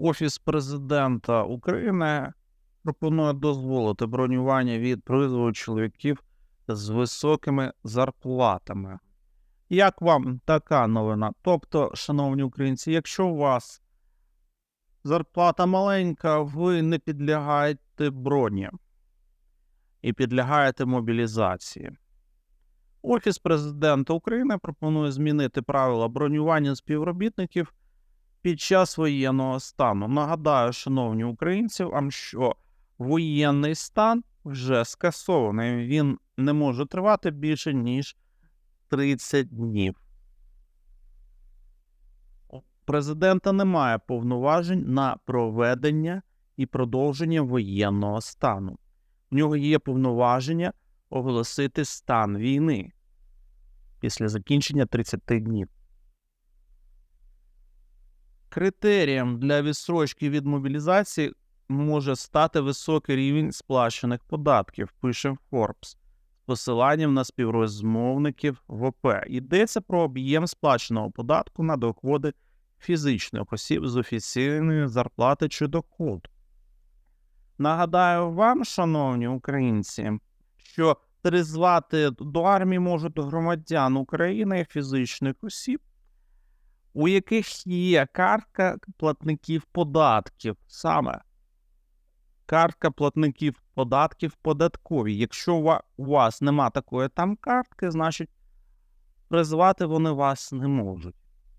Офіс президента України пропонує дозволити бронювання від призову чоловіків з високими зарплатами. Як вам така новина? Тобто, шановні українці, якщо у вас зарплата маленька, ви не підлягаєте броні і підлягаєте мобілізації. Офіс президента України пропонує змінити правила бронювання співробітників під час воєнного стану. Нагадаю, шановні українці, вам що воєнний стан вже скасований. Він не може тривати більше ніж 30 днів. Президента немає повноважень на проведення і продовження воєнного стану. В нього є повноваження оголосити стан війни після закінчення 30 днів. Критерієм для відсрочки від мобілізації може стати високий рівень сплачених податків, пише Forbes, з посиланням на співрозмовників ВП. Йдеться про об'єм сплаченого податку на доходи фізичних осіб з офіційної зарплати чи доходу. Нагадаю вам, шановні українці, що призвати до армії можуть громадян України фізичних осіб, у яких є картка платників податків, саме картка платників податків податкові. Якщо у вас нема такої там картки, значить призвати вони вас не можуть.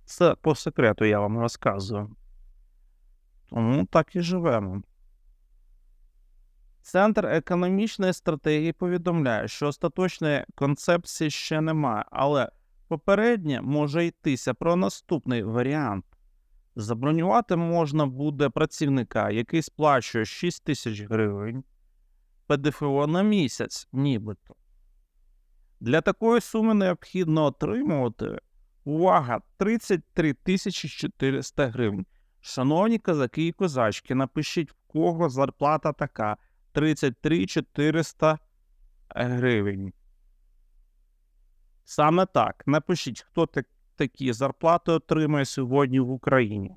Це по секрету я вам розказую. Тому так і живемо. Центр економічної стратегії повідомляє, що остаточної концепції ще немає, але попереднє може йтися про наступний варіант. Забронювати можна буде працівника, який сплачує 6 тисяч гривень ПДФО на місяць, нібито. Для такої суми необхідно отримувати увага 33 тисячі 400 гривень. Шановні козаки і козачки, напишіть, в кого зарплата така 33 400 гривень. Саме так. Напишіть, хто так, такі зарплати отримує сьогодні в Україні.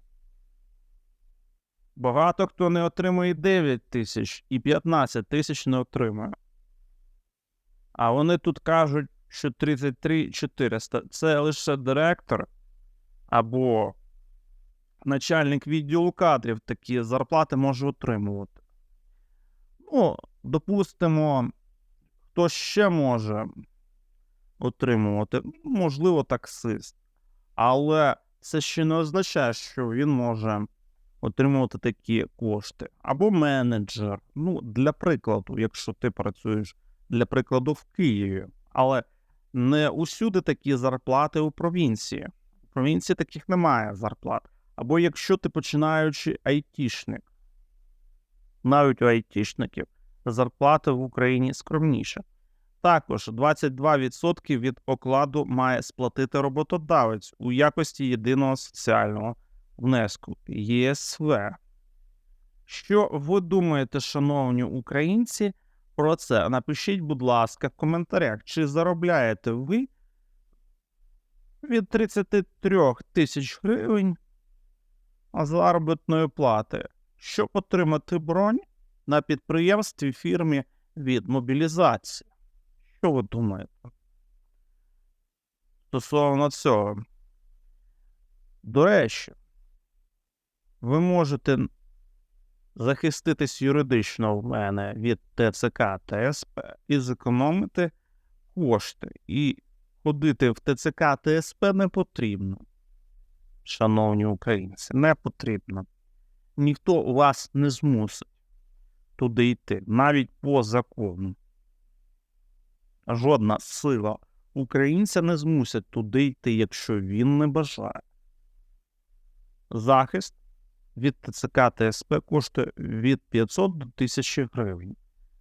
Багато хто не отримує 9 тисяч і 15 тисяч не отримує. А вони тут кажуть, що 33 400 це лише директор або начальник відділу кадрів такі зарплати може отримувати. Ну, допустимо, хто ще може отримувати, можливо, таксист. Але це ще не означає, що він може отримувати такі кошти. Або менеджер. Ну, для прикладу, якщо ти працюєш для прикладу в Києві. Але не усюди такі зарплати у провінції. У провінції таких немає зарплат. Або якщо ти починаючи айтішник, навіть у айтішників зарплата в Україні скромніша. Також 22% від окладу має сплатити роботодавець у якості єдиного соціального внеску ЄСВ. Що ви думаєте, шановні українці, про це? Напишіть, будь ласка, в коментарях, чи заробляєте ви від 33 тисяч гривень заробітної плати, щоб отримати бронь на підприємстві фірмі від мобілізації. Що ви думаєте? Стосовно цього. До речі, ви можете захиститись юридично в мене від ТЦК та СП і зекономити кошти. І ходити в ТЦК та СП не потрібно. Шановні українці, не потрібно. Ніхто вас не змусить туди йти, навіть по закону. Жодна сила українця не змусить туди йти, якщо він не бажає. Захист від ТЦК та СП коштує від 500 до 1000 гривень.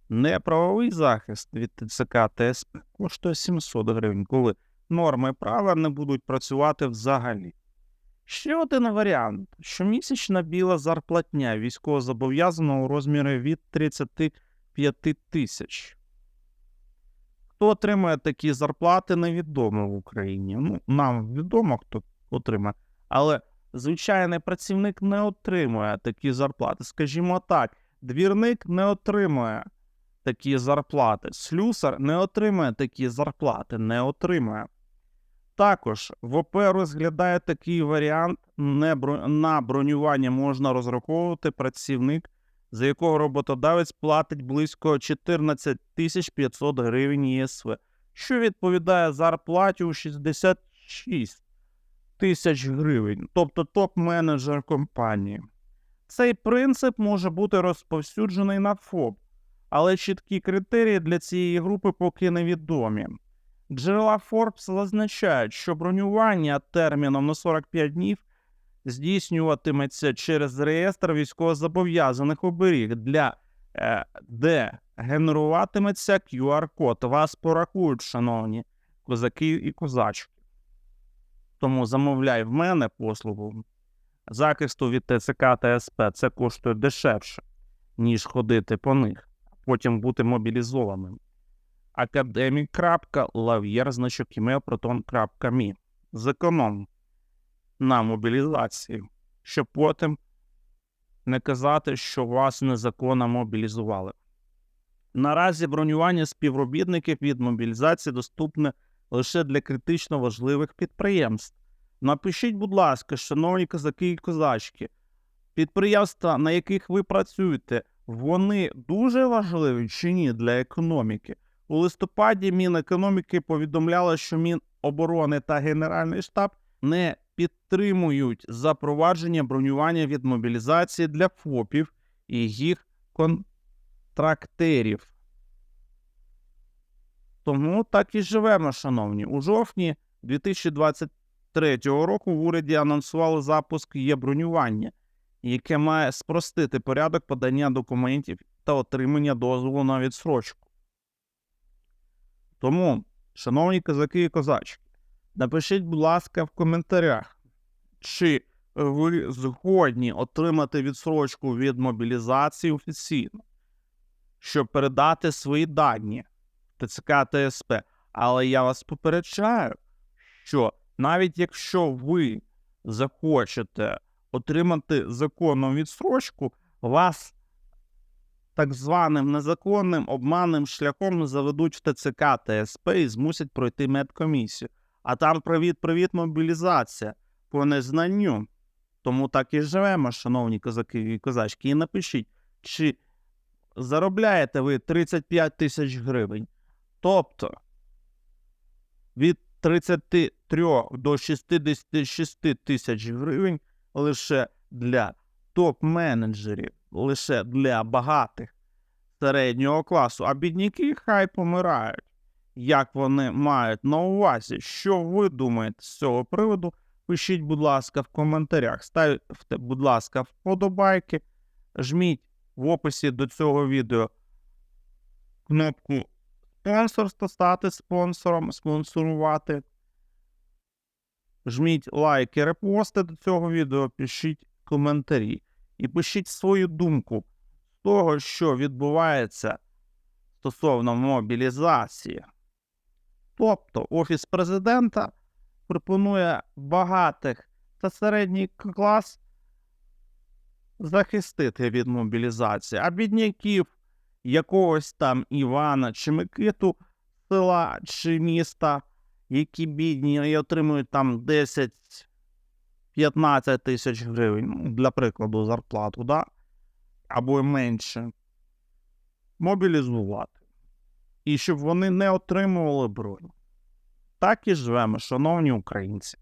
Неправовий захист від ТЦК та СП коштує 700 гривень, коли норми права не будуть працювати взагалі. Ще один варіант: щомісячна біла зарплатня військовозобов'язаного у розмірі від 35 тисяч. Хто отримує такі зарплати, невідомо в Україні. Ну, нам відомо, хто отримає, але Звичайний працівник не отримує такі зарплати. Скажімо так, двірник не отримує такі зарплати, слюсар не отримує такі зарплати, не отримує. Також ВП розглядає такий варіант, на бронювання можна розраховувати працівник, за якого роботодавець платить близько 14 тисяч 500 гривень ЄСВ, що відповідає зарплаті у 66 тисяч гривень, тобто топ-менеджер компанії. Цей принцип може бути розповсюджений на ФОП, але чіткі критерії для цієї групи поки невідомі. Джерела Forbes зазначають, що бронювання терміном на 45 днів здійснюватиметься через реєстр військовозобов'язаних оберіг, для, е, де генеруватиметься QR-код. Вас порахують, шановні козаки і козачки. Тому замовляй в мене послугу захисту від ТЦК та СП. Це коштує дешевше, ніж ходити по них, а потім бути мобілізованим академік.лав'єр, значок email, Зеконом на мобілізації, щоб потім не казати, що вас незаконно мобілізували. Наразі бронювання співробітників від мобілізації доступне лише для критично важливих підприємств. Напишіть, будь ласка, шановні козаки і козачки, підприємства, на яких ви працюєте, вони дуже важливі чи ні для економіки? У листопаді Мінекономіки повідомляло, що Міноборони та Генеральний штаб не підтримують запровадження бронювання від мобілізації для ФОПів і їх контрактерів. Тому так і живемо, шановні. У жовтні 2023 року в уряді анонсували запуск є бронювання, яке має спростити порядок подання документів та отримання дозволу на відсрочку. Тому, шановні козаки і козачки, напишіть, будь ласка, в коментарях, чи ви згодні отримати відсрочку від мобілізації офіційно, щоб передати свої дані ТЦК та СП. Але я вас попереджаю, що навіть якщо ви захочете отримати законну відсрочку, вас так званим незаконним обманним шляхом заведуть в ТЦК та СП і змусять пройти медкомісію. А там привіт-привіт мобілізація по незнанню. Тому так і живемо, шановні козаки і козачки. І напишіть, чи заробляєте ви 35 тисяч гривень. Тобто від 33 до 66 тисяч гривень лише для топ-менеджерів, лише для багатих середнього класу, а бідняки хай помирають. Як вони мають на увазі, що ви думаєте з цього приводу? Пишіть, будь ласка, в коментарях. Ставте, будь ласка, вподобайки, жміть в описі до цього відео кнопку спонсорство, стати спонсором, спонсорувати. Жміть лайки, репости до цього відео, пишіть коментарі і пишіть свою думку з того, що відбувається стосовно мобілізації. Тобто Офіс президента пропонує багатих та середній клас захистити від мобілізації, а бідняків якогось там Івана чи Микиту села чи міста, які бідні і отримують там 10-15 тисяч гривень, ну, для прикладу, зарплату, да? або менше, мобілізувати. І щоб вони не отримували броню. Так і живемо, шановні українці.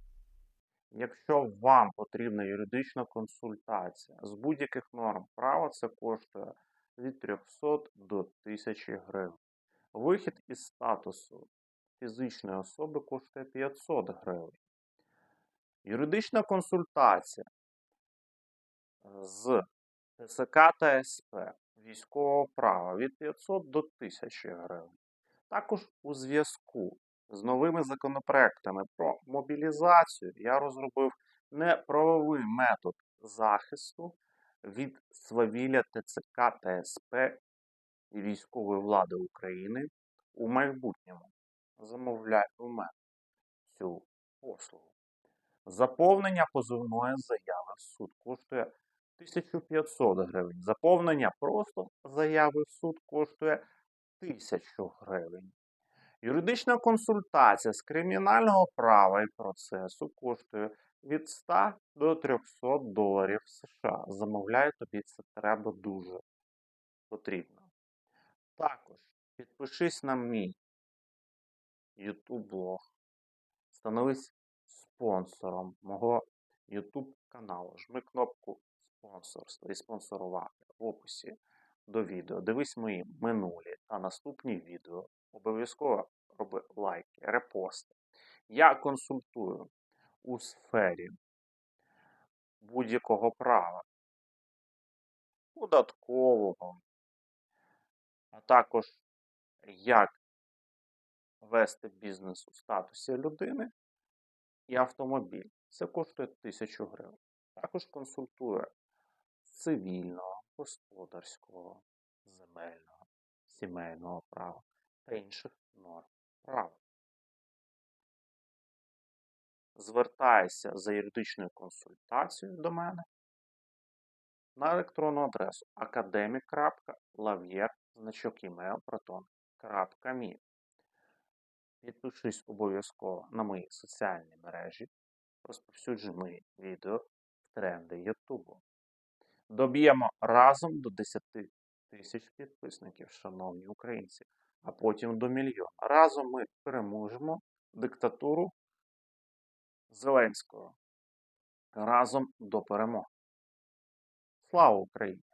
Якщо вам потрібна юридична консультація з будь-яких норм права, це коштує від 300 до 1000 гривень. Вихід із статусу фізичної особи коштує 500 гривень. Юридична консультація з ТСК та СП військового права від 500 до 1000 гривень. Також у зв'язку з новими законопроектами про мобілізацію я розробив неправовий метод захисту від свавілля ТЦК та СП і військової влади України у майбутньому. Замовляй у мене цю послугу. Заповнення позовної заяви в суд коштує 1500 гривень. Заповнення просто заяви в суд коштує 1000 гривень. Юридична консультація з кримінального права і процесу коштує від 100 до 300 доларів США. Замовляю тобі це треба дуже потрібно. Також підпишись на мій YouTube блог. Становись спонсором мого YouTube каналу. Жми кнопку спонсорство і спонсорувати в описі до відео. Дивись мої минулі та наступні відео. Обов'язково роби лайки, репости. Я консультую у сфері будь-якого права, податкового, а також як вести бізнес у статусі людини і автомобіль. Це коштує 1000 гривень. Також консультує з цивільного, господарського, земельного, сімейного права та інших норм права. Звертайся за юридичною консультацією до мене на електронну адресу academic.lavier значок email proton.me Підпишись обов'язково на мої соціальні мережі, розповсюджуй мої відео в тренди Ютубу. Доб'ємо разом до 10 тисяч підписників, шановні українці, а потім до мільйона. Разом ми переможемо диктатуру Зеленського. Разом до перемоги. Слава Україні!